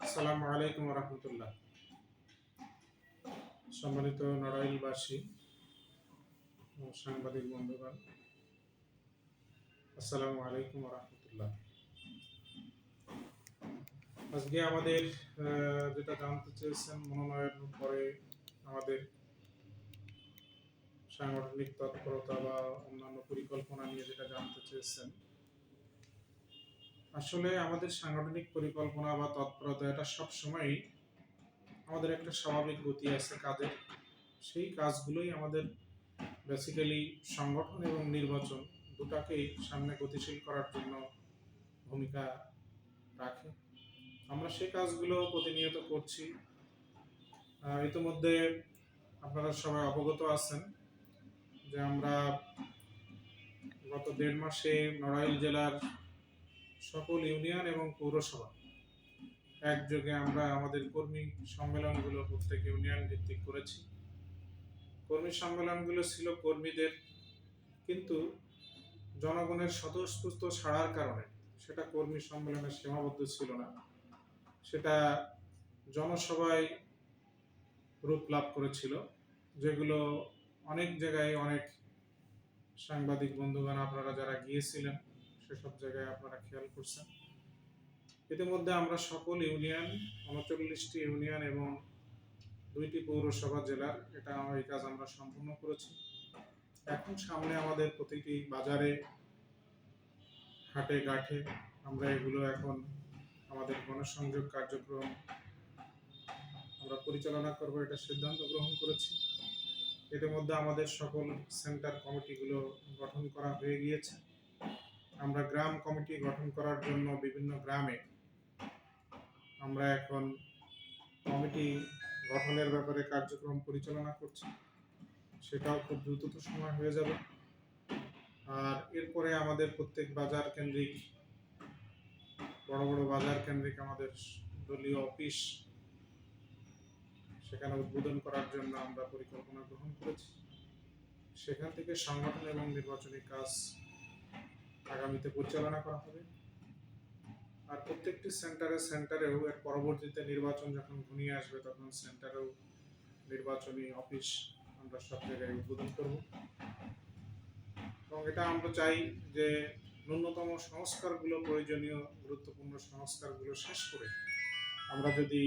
আসসালামু আলাইকুম রহমতুল্লাহ সম্মানিত নড়াইলবাসী ও সাংবাদিক বন্ধুগণ, আসসালামু আলাইকুম রহমতুল্লাহ আজকে আমাদের যেটা জানতে চেয়েছেন মনোনয়নের পরে আমাদের সাংগঠনিক তৎপরতা বা অন্যান্য পরিকল্পনা নিয়ে যেটা জানতে চেয়েছেন আসলে আমাদের সাংগঠনিক পরিকল্পনা বা তৎপরতা এটা সবসময়ই আমাদের একটা স্বাভাবিক গতি আছে কাজের। সেই কাজগুলোই আমাদের বেসিক্যালি সংগঠন এবং নির্বাচন দুটাকেই সামনে গতিশীল করার জন্য ভূমিকা রাখে। আমরা সেই কাজগুলো প্রতিনিয়ত করছি। ইতিমধ্যে আপনারা সবাই অবগত আছেন যে আমরা গত দেড় মাসে নড়াইল জেলার সকল ইউনিয়ন এবং পৌরসভা। একযোগে আমরা আমাদের কর্মী সম্মেলনগুলো প্রত্যেক ইউনিয়ন ভিত্তিক করেছি। কর্মী সম্মেলনগুলো ছিল কর্মীদের, কিন্তু জনগণের স্বতঃস্ফূর্ত ছাড়ার কারণে সেটা কর্মী সম্মেলনে সীমাবদ্ধ ছিল না। সেটা জনসভায় রূপ লাভ করেছিল, যেগুলো অনেক জায়গায় অনেক সাংবাদিক বন্ধুগণ, আপনারা যারা গিয়েছিলেন সেসব জায়গায় আপনারা খেয়াল করছেন। ইতিমধ্যে আমরা সকল ইউনিয়ন, উনচল্লিশটি ইউনিয়ন এবং দুইটি পৌরসভা জেলার এটা এই কাজ আমরা সম্পূর্ণ করেছি। এখন সামনে আমাদের প্রতিটি বাজারে, হাটে গাঠে আমরা এগুলো এখন আমাদের গণসংযোগ কার্যক্রম আমরা পরিচালনা করব, এটা সিদ্ধান্ত গ্রহণ করেছি। ইতিমধ্যে আমাদের সকল সেন্টার কমিটিগুলো গঠন করা হয়ে গিয়েছে। আমরা গ্রাম কমিটি গঠন করার জন্য বিভিন্ন গ্রামে আমরা এখন কমিটি গঠনের ব্যাপারে কার্যক্রম পরিচালনা করছি। সেটাও খুব দ্রুত সময় হয়ে যাবে। আর এরপরে আমাদের প্রত্যেক বাজার কেন্দ্রিক, বড় বড় বাজার কেন্দ্রিক আমাদের দলীয় অফিস, সেখানে উদ্বোধন করার জন্য আমরা পরিকল্পনা গ্রহণ করেছি। সেখান থেকে সংগঠন এবং নির্বাচনী কাজ আগামীতে পরিচালনা করা হবে। আর প্রত্যেকটি সেন্টারে সেন্টারেও এর পরবর্তীতে নির্বাচন যখন ঘনিয়ে আসবে, তখন সেন্টারেও নির্বাচনী অফিস আমরা সব জায়গায় উদ্বোধন করব। এবং এটা আমরা চাই যে ন্যূনতম সংস্কারগুলো, প্রয়োজনীয় গুরুত্বপূর্ণ সংস্কারগুলো শেষ করে আমরা যদি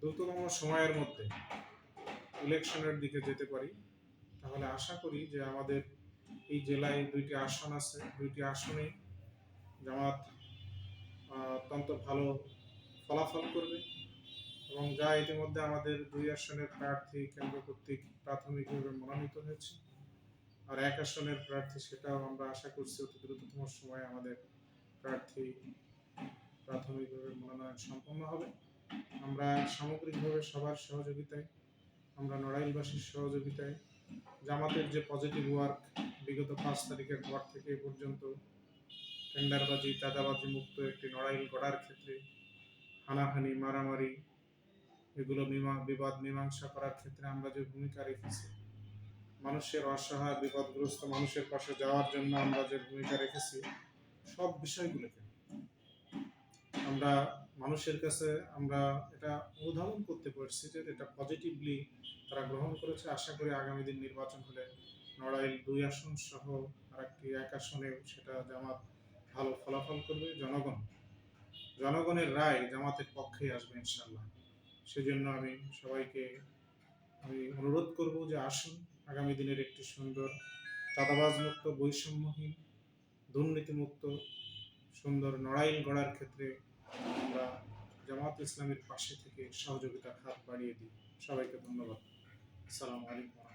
দ্রুততম সময়ের মধ্যে ইলেকশনের দিকে যেতে পারি, তাহলে আশা করি যে আমাদের এই জেলায় দুইটি আসন আছে, দুইটি আসনে জামাত অত্যন্ত ভালো ফলাফল করবে এবং যা ইতিমধ্যে আমাদের দুই আসনের প্রার্থী কেন্দ্র কর্তৃক প্রাথমিকভাবে মনোনীত হয়েছে। আর এক আসনের প্রার্থী সেটাও আমরা আশা করছি অতি দ্রুততম সময়ে আমাদের প্রার্থী প্রাথমিকভাবে মনোনয়ন সম্পন্ন হবে। আমরা সামগ্রিকভাবে সবার সহযোগিতায়, আমরা নড়াইলবাসীর সহযোগিতায় জামাতের যে পজিটিভ ওয়ার্ক বিগত পাঁচ তারিখের পর থেকে এ পর্যন্ত টেন্ডারবাজি, চাঁদাবাজি মুক্ত একটি নড়াইল গড়ার ক্ষেত্রে হানাহানি, মারামারি এগুলো বিবাদ, মীমাংসা করার ক্ষেত্রে আমরা যে ভূমিকা রেখেছি, মানুষের অসহায়, বিপদগ্রস্ত মানুষের পাশে যাওয়ার জন্য আমরা যে ভূমিকা রেখেছি, সব বিষয়গুলোকে আমরা মানুষের কাছে আমরা এটা অনুধাবন করতে পারছি যে এটা পজিটিভলি তারা গ্রহণ করেছে। আশা করি আগামী দিন নির্বাচন হলে নড়াইল দুই আসন সহ আরেকটি এক আসনে সেটা জামাত ভালো ফলাফল করবে। জনগণ, জনগণের রায় জামাতের পক্ষে আসবে ইনশাল্লাহ সেজন্য আমি সবাইকে আমি অনুরোধ করব যে আসুন, আগামী দিনের একটি সুন্দর চাঁদাবাজ মুক্ত বৈষম্যহীন, দুর্নীতিমুক্ত, সুন্দর নড়াইল গড়ার ক্ষেত্রে আমরা জামাত ইসলামের পাশে থেকে সহযোগিতার হাত বাড়িয়ে দিই। সবাইকে ধন্যবাদ। আসসালামু আলাইকুম।